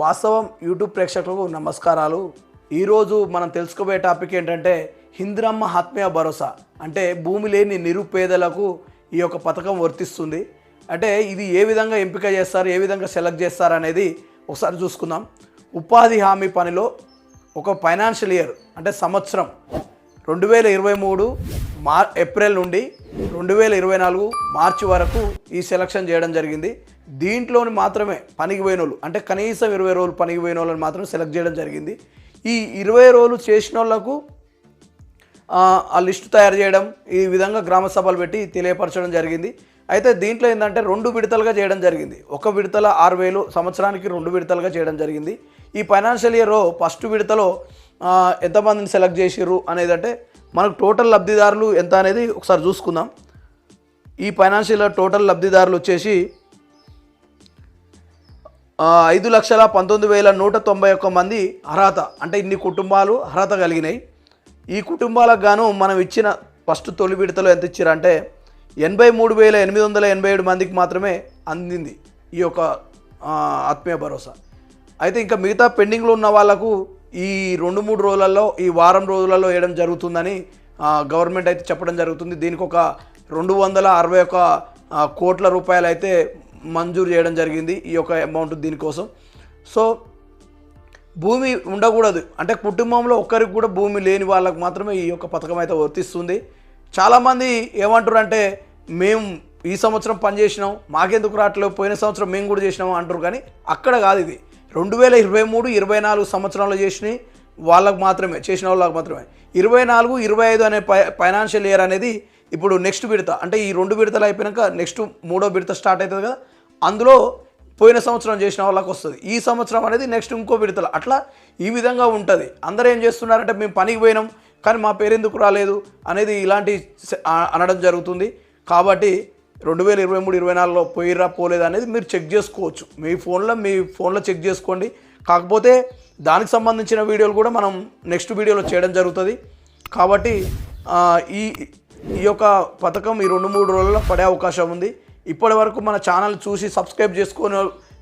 వాస్తవం యూట్యూబ్ ప్రేక్షకులకు నమస్కారాలు. ఈరోజు మనం తెలుసుకోబోయే టాపిక్ ఏంటంటే హింద్రమ్మ ఆత్మీయ భరోసా. అంటే భూమి లేని నిరుపేదలకు ఈ యొక్క పథకం వర్తిస్తుంది. అంటే ఇది ఏ విధంగా ఎంపిక చేస్తారు ఏ విధంగా సెలెక్ట్ చేస్తారు అనేది ఒకసారి చూసుకుందాం. ఉపాధి హామీ పనిలో ఒక ఫైనాన్షియల్ ఇయర్ అంటే సంవత్సరం రెండు వేల ఇరవై మూడు మార్ ఏప్రిల్ నుండి రెండు వేల ఇరవై నాలుగు మార్చి వరకు ఈ సెలక్షన్ చేయడం జరిగింది. దీంట్లోని మాత్రమే పనికి పోయిన వాళ్ళు అంటే కనీసం ఇరవై రోజులు పనికి పోయిన వాళ్ళని మాత్రం సెలెక్ట్ చేయడం జరిగింది. ఈ ఇరవై రోజులు చేసిన వాళ్ళకు ఆ, లిస్టు తయారు చేయడం ఈ విధంగా గ్రామ సభలు పెట్టి తెలియపరచడం జరిగింది. అయితే దీంట్లో ఏంటంటే రెండు విడతలుగా చేయడం జరిగింది. ఒక విడతల ఆరు వేలు సంవత్సరానికి రెండు విడతలుగా చేయడం జరిగింది. ఈ ఫైనాన్షియల్ ఇయర్ ఫస్ట్ విడతలో ఎంతమందిని సెలెక్ట్ చేసిర్రు అనేది అంటే మనకు టోటల్ లబ్ధిదారులు ఎంత అనేది ఒకసారి చూసుకుందాం. ఈ ఫైనాన్షియల్ టోటల్ లబ్ధిదారులు వచ్చేసి ఐదు లక్షల పంతొమ్మిది వేల నూట తొంభై ఒక్క మంది అర్హత అంటే ఇన్ని కుటుంబాలు అర్హత కలిగినాయి. ఈ కుటుంబాలకు గాను మనం ఇచ్చిన ఫస్ట్ తొలి విడతలో ఎంత ఇచ్చారంటే ఎనభై మూడు వేల ఎనిమిది వందల ఎనభై ఏడు మందికి మాత్రమే అందింది ఈ యొక్క ఆత్మీయ భరోసా. అయితే ఇంకా మిగతా పెండింగ్లో ఉన్న వాళ్ళకు ఈ రెండు మూడు రోజులలో ఈ వారం రోజులలో వేయడం జరుగుతుందని గవర్నమెంట్ అయితే చెప్పడం జరుగుతుంది. దీనికి ఒక రెండు వందల అరవై ఒక కోట్ల రూపాయలు అయితే మంజూరు చేయడం జరిగింది ఈ యొక్క అమౌంట్ దీనికోసం. సో భూమి ఉండకూడదు. అంటే కుటుంబంలో ఒక్కరికి కూడా భూమి లేని వాళ్ళకు మాత్రమే ఈ యొక్క పథకం అయితే వర్తిస్తుంది. చాలామంది ఏమంటారు అంటే మేము ఈ సంవత్సరం పని చేసినాం మాకెందుకు రావట్లేదు పోయిన సంవత్సరం మేము కూడా చేసినాం అంటారు కానీ అక్కడ కాదు ఇది. రెండు వేల ఇరవై మూడు ఇరవై నాలుగు సంవత్సరాలు చేసినాయి వాళ్ళకు మాత్రమే చేసిన వాళ్ళకి మాత్రమే. ఇరవై నాలుగు ఇరవై ఐదు అనే ఫైనాన్షియల్ ఇయర్ అనేది ఇప్పుడు నెక్స్ట్ విడత అంటే ఈ రెండు విడతలు అయిపోయాక నెక్స్ట్ మూడో విడత స్టార్ట్ అవుతుంది కదా అందులో పోయిన సంవత్సరం చేసిన వాళ్ళకి వస్తుంది. ఈ సంవత్సరం అనేది నెక్స్ట్ ఇంకో విడతలు. అట్లా ఈ విధంగా ఉంటుంది. అందరూ ఏం చేస్తున్నారంటే మేము పనికి పోయినాం కానీ మా పేరు ఎందుకు రాలేదు అనేది ఇలాంటి అనడం జరుగుతుంది. కాబట్టి రెండు వేల ఇరవై మూడు ఇరవై నాలుగులో పోయిరా పోలేదా అనేది మీరు చెక్ చేసుకోవచ్చు. మీ ఫోన్లో మీ ఫోన్లో చెక్ చేసుకోండి. కాకపోతే దానికి సంబంధించిన వీడియోలు కూడా మనం నెక్స్ట్ వీడియోలో చేయడం జరుగుతుంది. కాబట్టి ఈ ఈ యొక్క పథకం ఈ రెండు మూడు రోజుల్లో పడే అవకాశం ఉంది. ఇప్పటి వరకు మన ఛానల్ చూసి సబ్స్క్రైబ్ చేసుకునే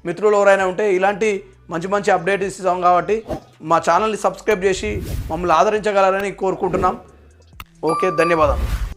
మిత్రులు ఎవరైనా ఉంటే ఇలాంటి మంచి మంచి అప్డేట్ ఇస్తాం కాబట్టి మా ఛానల్ని సబ్స్క్రైబ్ చేసి మమ్మల్ని ఆదరించగలరని కోరుకుంటున్నాం. ఓకే ధన్యవాదాలు.